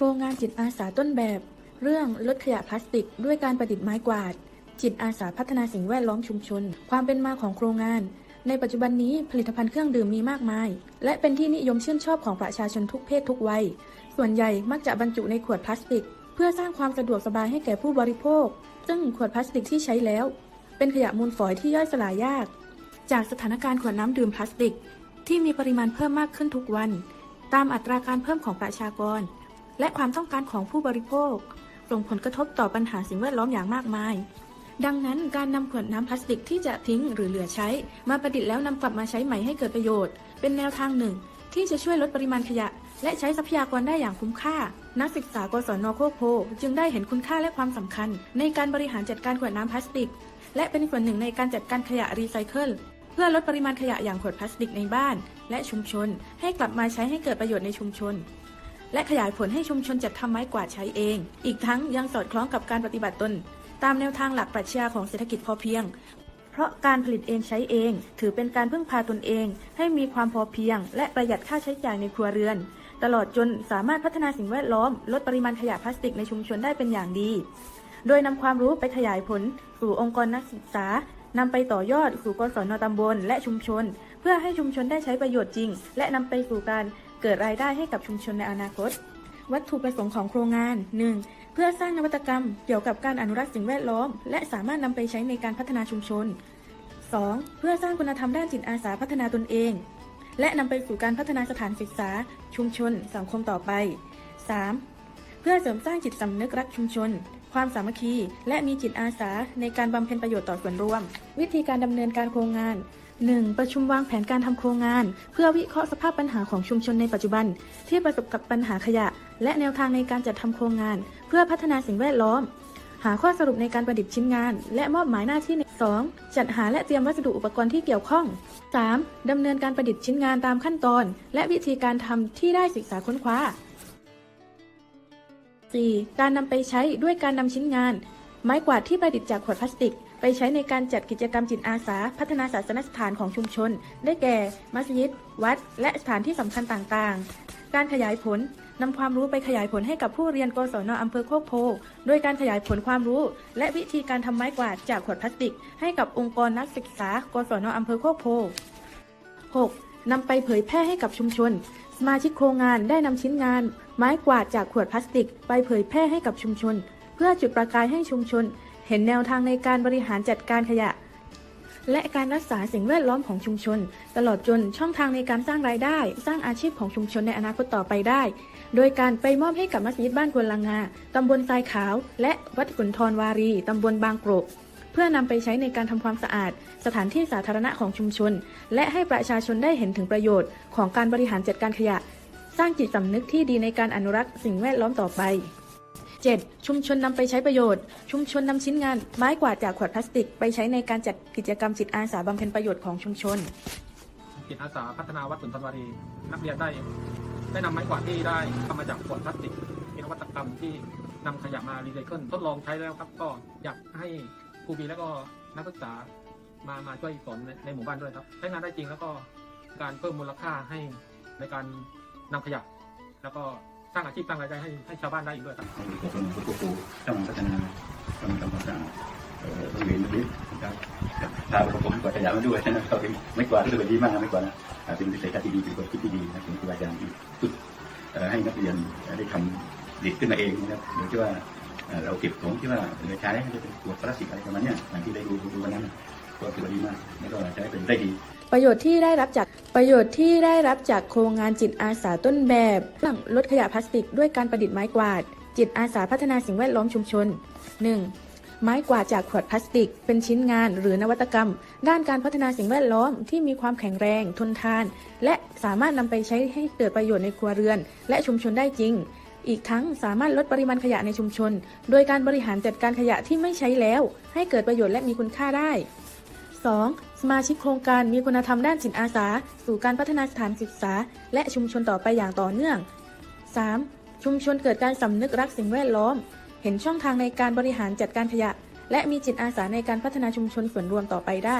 โครงงานจิตอาสาต้นแบบ เรื่องลดขยะพลาสติก ด้วยการประดิษฐ์ไม้กวาด จิตอาสาพัฒนาสิ่งแวดล้อมชุมชน ความเป็นมาของโครงงาน ในปัจจุบันนี้ผลิตภัณฑ์เครื่องดื่มมีมากมาย และเป็นที่นิยมชื่นชอบของประชาชนทุกเพศทุกวัย ส่วนใหญ่มักจะบรรจุในขวดพลาสติก เพื่อสร้างความสะดวกสบายให้แก่ผู้บริโภค ซึ่งขวดพลาสติกที่ใช้แล้ว เป็นขยะมูลฝอยที่ย่อยสลายยาก จากสถานการณ์ขวดน้ำดื่มพลาสติก ที่มีปริมาณเพิ่มมากขึ้นทุกวัน ตามอัตราการเพิ่มของประชากร และความต้องการของผู้บริโภค ส่งผลกระทบต่อปัญหาสิ่งแวดล้อมอย่างมากมาย ดังนั้นการนำขวดน้ำพลาสติกที่จะทิ้งหรือเหลือใช้ มาประดิษฐ์แล้วนำกลับมาใช้ใหม่ให้เกิดประโยชน์ เป็นแนวทางหนึ่ง ที่จะช่วยลดปริมาณขยะ และใช้ทรัพยากรได้อย่างคุ้มค่า นักศึกษากศนโคกโพ จึงได้เห็นคุณค่าและความสำคัญ ในการบริหารจัดการขวดน้ำพลาสติก และเป็นส่วนหนึ่งในการจัดการขยะรีไซเคิลเพื่อลดปริมาณขยะอย่างขวดพลาสติกในบ้าน และชุมชน ให้กลับมาใช้ให้เกิดประโยชน์ในชุมชน และขยายผลให้ชุมชนจัดทำไม้กวาดใช้เอง อีกทั้งยังสอดคล้องกับการปฏิบัติตน ตามแนวทางหลักปรัชญาของเศรษฐกิจพอเพียง เพราะการผลิตเองใช้เอง ถือเป็นการพึ่งพาตนเอง ให้มีความพอเพียง และประหยัดค่าใช้จ่ายในครัวเรือน ตลอดจนสามารถพัฒนาสิ่งแวดล้อม ลดปริมาณขยะพลาสติกในชุมชนได้เป็นอย่างดี โดยนำความรู้ไปขยายผลสู่องค์กรนักศึกษานำไปต่อยอดสู่กศนตำบลและชุมชน เพื่อให้ชุมชนได้ใช้ประโยชน์จริง และนำไปสู่การ เกิดรายได้ให้กับชุมชนในอนาคต วัตถุประสงค์ของโครงงาน 1. เพื่อสร้างนวัตกรรมเกี่ยวกับการอนุรักษ์สิ่งแวดล้อม และสามารถนำไปใช้ในการพัฒนาชุมชน 2. เพื่อสร้างคุณธรรมด้านจิตอาสาพัฒนาตนเอง และนำไปสู่การพัฒนาสถานศึกษา ชุมชน สังคมต่อไป 3. เพื่อเสริมสร้างจิตสำนึกรักชุมชน ความสามัคคี และมีจิตอาสาในการบำเพ็ญประโยชน์ต่อส่วนรวม วิธีการดำเนินการโครงงาน 1. ประชุมวางแผนการทำโครงงาน เพื่อวิเคราะห์สภาพปัญหาของชุมชนในปัจจุบัน ที่ประสบกับปัญหาขยะ และแนวทางในการจัดทำโครงงาน เพื่อพัฒนาสิ่งแวดล้อม หาข้อสรุปในการประดิษฐ์ชิ้นงาน และมอบหมายหน้าที่ใน 2. จัดหาและเตรียมวัสดุอุปกรณ์ที่เกี่ยวข้อง 3. ดำเนินการประดิษฐ์ชิ้นงานตามขั้นตอน และวิธีการทำที่ได้ศึกษาค้นคว้า 4. การนำไปใช้ด้วยการนำชิ้นงาน ไม้กวาดที่ประดิษฐ์จากขวดพลาสติก ไปใช้ในการจัดกิจกรรมจิตอาสา พัฒนาศาสนสถานของชุมชน ได้แก่ มัสยิด วัด และสถานที่สำคัญต่างๆ การขยายผลนำความรู้ไปขยายผลให้กับผู้เรียนกศนอำเภอโคกโพ โดยการขยายผลความรู้ และวิธีการทำไม้กวาดจากขวดพลาสติก ให้กับองค์กรนักศึกษากศนอำเภอโคกโพ 6. นำไปเผยแพร่ให้กับชุมชน สมาชิกโครงงานได้นำชิ้นงาน ไม้กวาดจากขวดพลาสติก ไปเผยแพร่ให้กับชุมชน เพื่อจุดประกายให้ชุมชน เห็นแนวทางในการบริหารจัดการขยะ และการรักษาสิ่งแวดล้อมของชุมชน ตลอดจนช่องทางในการสร้างรายได้ สร้างอาชีพของชุมชนในอนาคตต่อไปได้ โดยการไปมอบให้กับมัสยิดบ้านควนลังงาตำบลทรายขาว และวัดขุนทรวารีตำบลบางกรกเพื่อนำไปใช้ในการทำความสะอาด สถานที่สาธารณะของชุมชน และให้ประชาชนได้เห็นถึงประโยชน์ ของการบริหารจัดการขยะ สร้างจิตสำนึกที่ดีในการอนุรักษ์สิ่งแวดล้อมต่อไป 7. ชุมชนนำไปใช้ประโยชน์ ชุมชนนำชิ้นงานไม้กวาดจากขวดพลาสติก ไปใช้ในการจัดกิจกรรมจิตอาสาบำเพ็ญประโยชน์ของชุมชน จิตอาสาพัฒนาวัดสุนทรวารีนักเรียนได้ ได้นำไม้กวาดที่ได้ทำมาจากขวดพลาสติกเป็นนวัตกรรมที่นำขยะมารีไซเคิลทดลองใช้แล้วครับ ก็อยากให้ครูบีและก็นักศึกษามามาช่วยสอนในในหมู่บ้านด้วยครับใช้งานได้จริงแล้วก็การเพิ่มมูลค่าให้ในการนำขยะแล้วก็ สร้างอาชีพสร้างรายได้ให้ให้ชาวบ้านได้อีกด้วยครับให้กศนทุกครูต้องพัฒนาต้องทำความสะอาดเอ่อโรงเรียนนักเรียนะครับกับทางผมกวาดขยะมาด้วยนะครับไม่กวาดรู้สึกดีมากไม่กวาดนะอ่เป็นวิสัยทัศน์ที่ดีเป็นความคิดที่ดีนะเป็นครูอาจารย์ที่ฝึกให้นักเรียนได้ทำด็กขึ้นมาเองนะครับโดยที่ว่าเราเก็บของที่ว่าเหลือใช้ให้เป็นขวดพลาสติกอะไรประมาณนี้อย่างที่ได้ดูดูวันนั้น ก็ถือว่าดีมากแล้วก็ใช้เป็นได้ดีประโยชน์ที่ได้รับจากประโยชน์ที่ได้รับจากโครงงานจิตอาสาต้นแบบลดขยะพลาสติกด้วยการประดิษฐ์ไม้กวาด จิตอาสาพัฒนาสิ่งแวดล้อมชุมชน 1. ไม้กวาดจากขวดพลาสติก เป็นชิ้นงานหรือนวัตกรรม ด้านการพัฒนาสิ่งแวดล้อมที่มีความแข็งแรงทนทาน และสามารถนำไปใช้ให้เกิดประโยชน์ในครัวเรือน และชุมชนได้จริง อีกทั้งสามารถลดปริมาณขยะในชุมชน โดยการบริหารจัดการขยะที่ไม่ใช้แล้ว ให้เกิดประโยชน์และมีคุณค่าได้ 2. สมาชิกโครงการมีคุณธรรมด้านจิตอาสา สู่การพัฒนาสถานศึกษา และชุมชนต่อไปอย่างต่อเนื่อง 3. ชุมชนเกิดการสำนึกรักสิ่งแวดล้อม เห็นช่องทางในการบริหารจัดการขยะ และมีจิตอาสาในการพัฒนาชุมชนส่วนรวมต่อไปได้